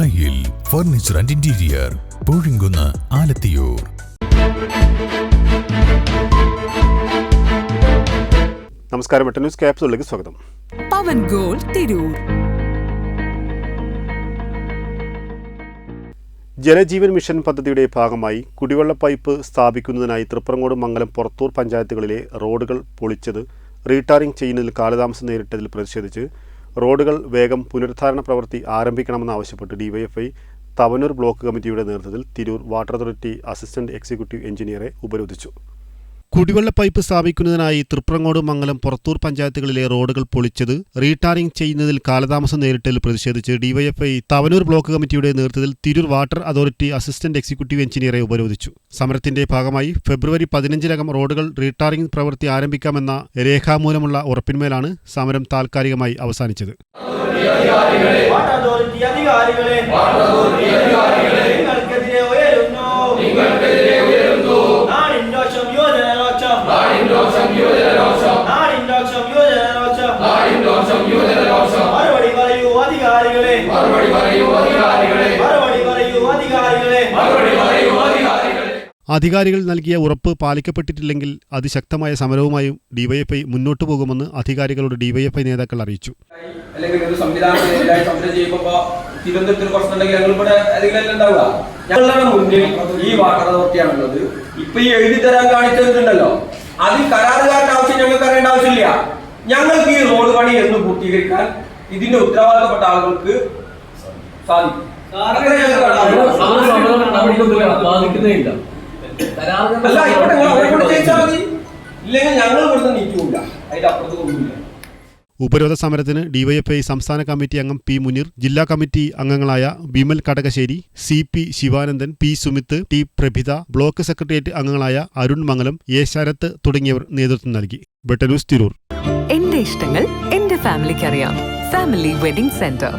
ദായിൽ furniture and interior Poozhinkunnu Alathiyur. നമസ്കാരം എട്ട് news ക്യാപ്സുകളിലേക്ക് സ്വാഗതം. പവൻ ഗോൾ തിരൂർ. ജലജീവൻ മിഷൻ പദ്ധതിയുടെ ഭാഗമായി കുടിവെള്ള പൈപ്പ് സ്ഥാപിക്കുന്നതിനായി തൃപ്രങ്ങോട് മംഗലം പുറത്തൂർ പഞ്ചായത്തുകളിലെ റോഡുകൾ പൊളിച്ചത് റീടാറിംഗ് ചെയ്യുന്നതിൽ കാലതാമസം നേരിട്ടതിൽ പ്രതിഷേധിച്ച് റോഡുകൾ വേഗം പുനരുദ്ധാരണ പ്രവൃത്തി ആരംഭിക്കണമെന്നാവശ്യപ്പെട്ട് ഡിവൈഎഫ്ഐ തവനൂർ ബ്ലോക്ക് കമ്മിറ്റിയുടെ നേതൃത്വത്തിൽ Tirur water authority assistant executive എഞ്ചിനീയറെ ഉപരോധിച്ചു. കുടിവെള്ള പൈപ്പ് സ്ഥാപിക്കുന്നതിനായി തൃപ്രങ്ങോട് മംഗലം പുറത്തൂർ പഞ്ചായത്തുകളിലെ റോഡുകൾ പൊളിച്ചത് റീടാറിംഗ് ചെയ്യുന്നതിൽ കാലതാമസം നേരിട്ടതിൽ പ്രതിഷേധിച്ച് ഡിവൈഎഫ്ഐ തവനൂർ ബ്ലോക്ക് കമ്മിറ്റിയുടെ നേതൃത്വത്തിൽ Tirur water authority assistant executive എഞ്ചിനീയറെ ഉപരോധിച്ചു. സമരത്തിന്റെ ഭാഗമായി ഫെബ്രുവരി പതിനഞ്ചിനകം റോഡുകൾ റീടാറിംഗ് പ്രവൃത്തി ആരംഭിക്കാമെന്ന രേഖാമൂലമുള്ള ഉറപ്പിന്മേലാണ് സമരം താൽക്കാലികമായി അവസാനിച്ചത്. രോഷം യുവജന രോഷം മറുപടി പറയൂ അധികാരികളെ. മറുപടി പറയൂ അധികാരികളെ. അധികാരികൾ നൽകിയ ഉറപ്പ് പാലിക്കപ്പെട്ടിട്ടില്ലെങ്കിൽ അതിശക്തമായ സമരവുമായും ഡിവൈഎഫ്ഐ മുന്നോട്ടു പോകുമെന്ന് അധികാരികളോട് ഡിവൈഎഫ്ഐ നേതാക്കൾ അറിയിച്ചു. അല്ലെങ്കിൽ ഒരു സമരം ചെയ്യുമ്പോൾ തിരുവനന്തപുരത്തിന് പ്രശ്നമുണ്ടെങ്കിൽ ഞങ്ങൾ ഇവിടെ അല്ലെങ്കിൽ ഉണ്ടാവുക. ഞങ്ങളുടെ മുന്നിൽ ഈ വാട്ടർ അതോറിറ്റിയാണുള്ളത് ഇപ്പൊ ഈ എഴുതി തരാൻ കാണിച്ചിട്ടുണ്ടല്ലോ അത് കരാറുകാരുടെ ആവശ്യം ഞങ്ങൾക്ക് അറിയേണ്ട ആവശ്യമില്ല. ഞങ്ങൾക്ക് റോഡ് എന്ന് പൂർത്തീകരിക്കാൻ ഇതിന്റെ ഉത്തരവാദിത്തപ്പെട്ട ആളുകൾക്ക് സാധിക്കും. ബാധിക്കുന്നേയില്ല അല്ല ഇവിടെ ചെയ്യിച്ചാൽ മതി ഇല്ലെങ്കിൽ ഞങ്ങൾ ഇവിടുന്ന് നീക്കൂല. അതിന്റെ അപ്പുറത്ത് കൊണ്ടുമില്ല ഉപരോധ സമരത്തിന് ഡിവൈഎഫ്ഐ സംസ്ഥാന കമ്മിറ്റി അംഗം പി മുനീർ ജില്ലാ കമ്മിറ്റി അംഗങ്ങളായ Vimal Kadakassery C P Sivanandan P Sumith T Prabhitha block secretariat അംഗങ്ങളായ അരുൺ മംഗലം എ ശരത്ത് തുടങ്ങിയവർ നേതൃത്വം നൽകി. ബെട്ടനൂസ് തിരൂർ. എന്റെ ഇഷ്ടങ്ങൾ എന്റെ ഫാമിലിക്ക് അറിയാം ഫാമിലി വെഡിംഗ് സെന്റർ.